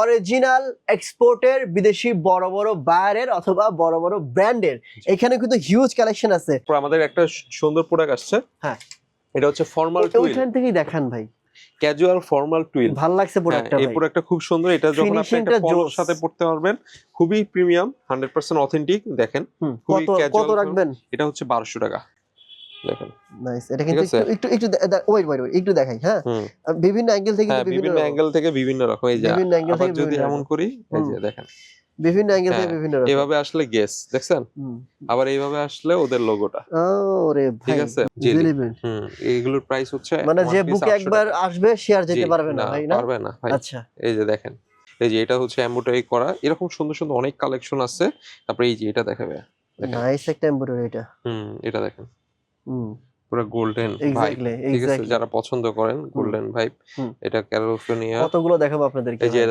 Original এক্সপোর্টের বিদেশি বড় বড় বায়ারের অথবা বড় বড় ব্র্যান্ডের। এখানে কিন্তু হিউজ কালেকশন আছে। আমাদের একটা সুন্দর প্রোডাক্ট আসছে। হ্যাঁ। এটা হচ্ছে ফর্মাল টুইল ওইখান থেকেই দেখান ভাই। ক্যাজুয়াল ফর্মাল টুইল ভালো লাগছে প্রোডাক্টটা এই প্রোডাক্টটা খুব সুন্দর। এটা যখন আপনি একটা পলোর সাথে পড়তে পারবেন খুবই প্রিমিয়াম হান্ড্রেড পার্সেন্ট অথেন্টিক দেখেন। হুম, খুবই casual কত রাখবেন? এটা হচ্ছে বারোশো টাকা। দেখেন। নাইস এটা কিন্তু একটু একটু ওয়েট ওয়েট একটু দেখাই হ্যাঁ? বিভিন্ন অ্যাঙ্গেল থেকে হ্যাঁ বিভিন্ন অ্যাঙ্গেল থেকে বিভিন্ন রকম এই যে বিভিন্ন অ্যাঙ্গেল আবার থেকে যদি বিভিন্ন এমন রকম। করি এই যে দেখেন। বিভিন্ন অ্যাঙ্গেল থেকে হ্যাঁ, বিভিন্ন রকম। এভাবে আসলে গেস দেখছেন? আবার এইভাবে আসলে ওদের লোগোটা ওরে ভাই ঠিক আছে? হুম এইগুলোর প্রাইস হচ্ছে মানে যে বুকে একবার আসবে আর যেতে পারবে না ভাই না? পারবে না আচ্ছা। এই যে দেখেন এই যে এটা হচ্ছে এমব্রয়ডারি করা এরকম সুন্দর সুন্দর অনেক কালেকশন আছে। তারপরে এই যে এটা দেখাবে। নাইস একটা এমব্রয়ডারি এটা। হুম এটা দেখেন। পুরো গোল্ডেন ভাইব ঠিক আছে? যারা পছন্দ করেন গোল্ডেন ভাইব এটা ক্যালিফোর্নিয়া কতগুলো দেখাবো আপনাদেরকে এই যে।